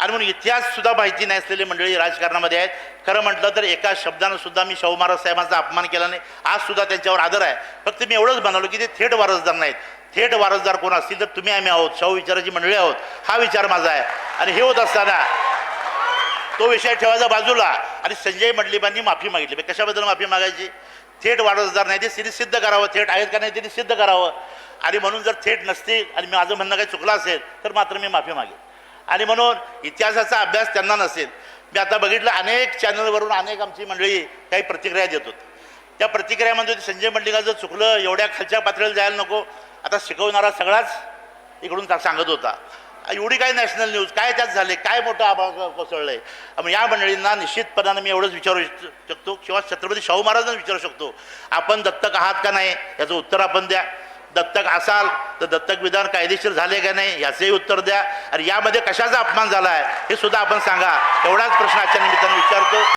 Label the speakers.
Speaker 1: आणि म्हणून इतिहास सुद्धा माहिती नाही असलेली मंडळी राजकारणामध्ये आहेत. खरं म्हटलं तर एका शब्दानं सुद्धा मी शाहू महाराज साहेबांचा अपमान केला नाही. आज सुद्धा त्यांच्यावर आदर आहे. फक्त मी एवढंच म्हणालो की ते थेट वारसदार नाहीत. थेट वारसदार कोण असतील तर तुम्ही आम्ही आहोत. शाहू विचाराची मंडळी आहोत. हा विचार माझा आहे. आणि हे होत असताना तो विषय ठेवायचा बाजूला. आणि संजय मंडलिबांनी माफी मागितली. म्हणजे कशाबद्दल माफी मागायची? थेट वारसदार नाही. ते सिरीज सिद्ध करावं. थेट आहेत का नाही ते सिद्ध करावं. आणि म्हणून जर थेट नसतील आणि माझं म्हणणं काही चुकलं असेल तर मात्र मी माफी मागेन. आणि म्हणून इतिहासाचा अभ्यास त्यांना नसेल. मी आता बघितलं अनेक चॅनलवरून अनेक आमची मंडळी काही प्रतिक्रिया देत होती. त्या प्रतिक्रिया म्हणजे संजय मंडलिका जर चुकलं एवढ्या खालच्या पातळीला जायला नको. आता शिकवणारा सगळाच इकडून सांगत होता. एवढी काय नॅशनल न्यूज काय त्यात झाले काय मोठं आभाळ कोसळलंय? मग या मंडळींना निश्चितपणानं मी एवढंच विचारू शकतो किंवा छत्रपती शाहू महाराजांना विचारू शकतो. आपण दत्तक आहात का नाही? याचं उत्तर आपण द्या. दत्तक असाल तर दत्तक विधान कायदेशीर झाले का नाही याचंही उत्तर द्या. आणि यामध्ये कशाचा अपमान झाला आहे हे सुद्धा आपण सांगा. एवढाच प्रश्न आजच्या निमित्तानं विचारतो.